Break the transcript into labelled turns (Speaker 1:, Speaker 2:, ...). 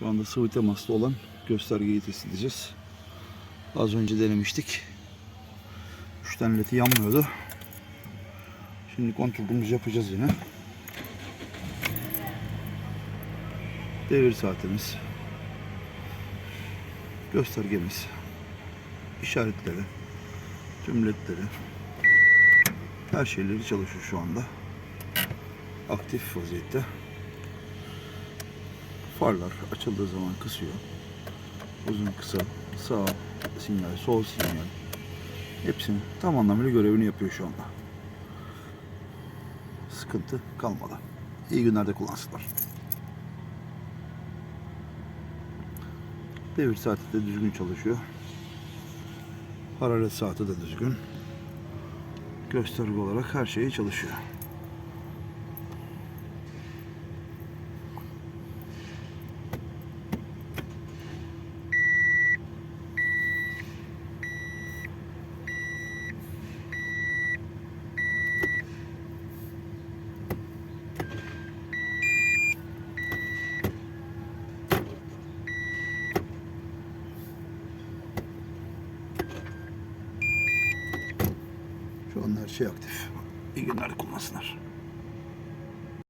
Speaker 1: Şu anda sıvı temaslı olan göstergeyi test edeceğiz. Az önce denemiştik. 3 tane leti yanmıyordu. Şimdi kontrolümüzü yapacağız yine. Devir saatimiz. Göstergemiz. işaretleri. Tüm ledleri. Her şeyleri çalışıyor şu anda. Aktif vaziyette. Farlar açıldığı zaman kısıyor. Uzun kısa, sağ sinyal, sol sinyal. Hepsini tam anlamıyla görevini yapıyor şu anda. Sıkıntı kalmadı. İyi günlerde kullansınlar. Devir saati de düzgün çalışıyor. Hararet saati de düzgün. Gösterge olarak her şey çalışıyor. Şu an her şey aktif. İyi günler kullansınlar.